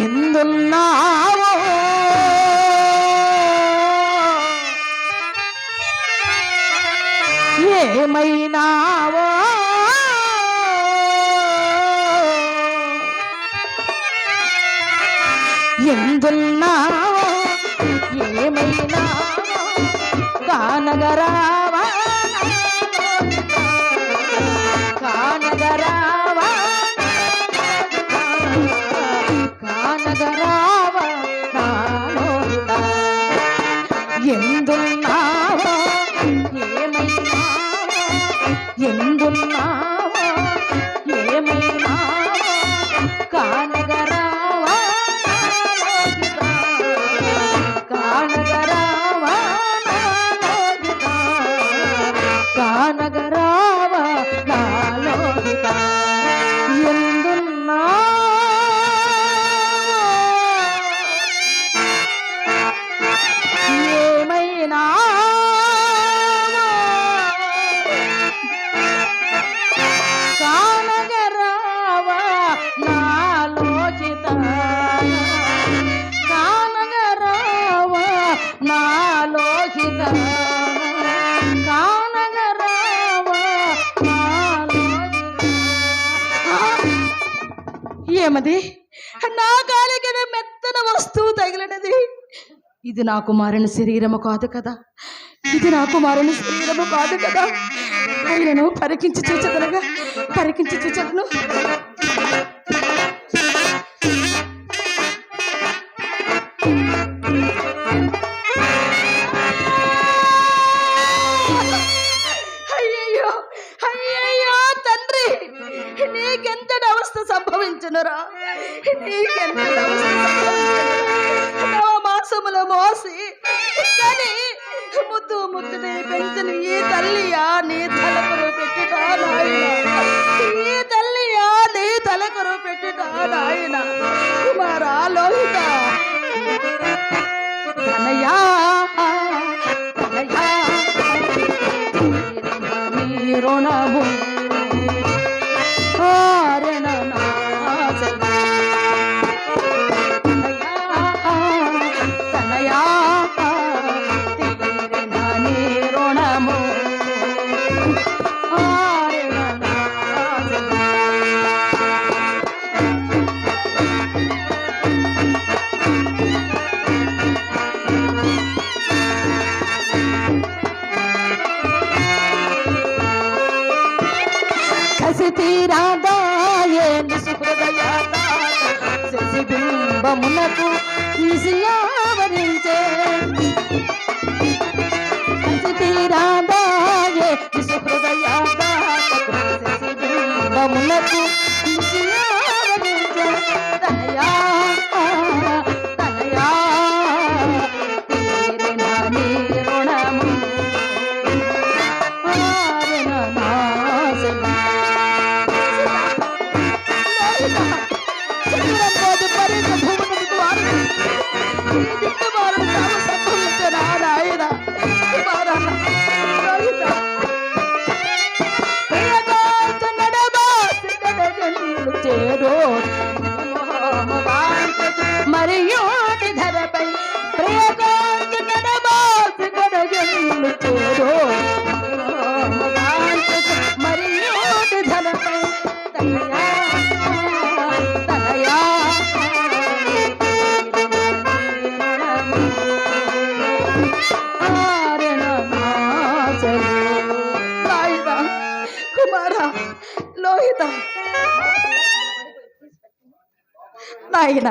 ఎందున్నావో? ఏమైనావో? ఎందున్నావో? ఏమైనా కానగరా ಸಾಗರಾ ఏమది? నా కాలికి మెత్తన వస్తువు తగిలినది. ఇది నా కుమారుని శరీరము కాదు కదా. ఇది నా కుమారుని శరీరము కాదు కదా. ఆయనను పరికించి చూచదనగా పరికించి చూచదను. సంభవించునురా మాసములో మోసి కానీ ముద్దు ముద్దునే పెంచిన ఈ తల్లియా నీ తలకరు పెట్టుట నాయన. ఈ తల్లియా నీ తలకరు పెట్టుట నాయన. శశి బింబమునకు ఈసియావరించే కసి తీరాదాయే నిసుహృదయాత శశి బింబమునకు ఈసియావరించే తనయా లోహిత. నాయన.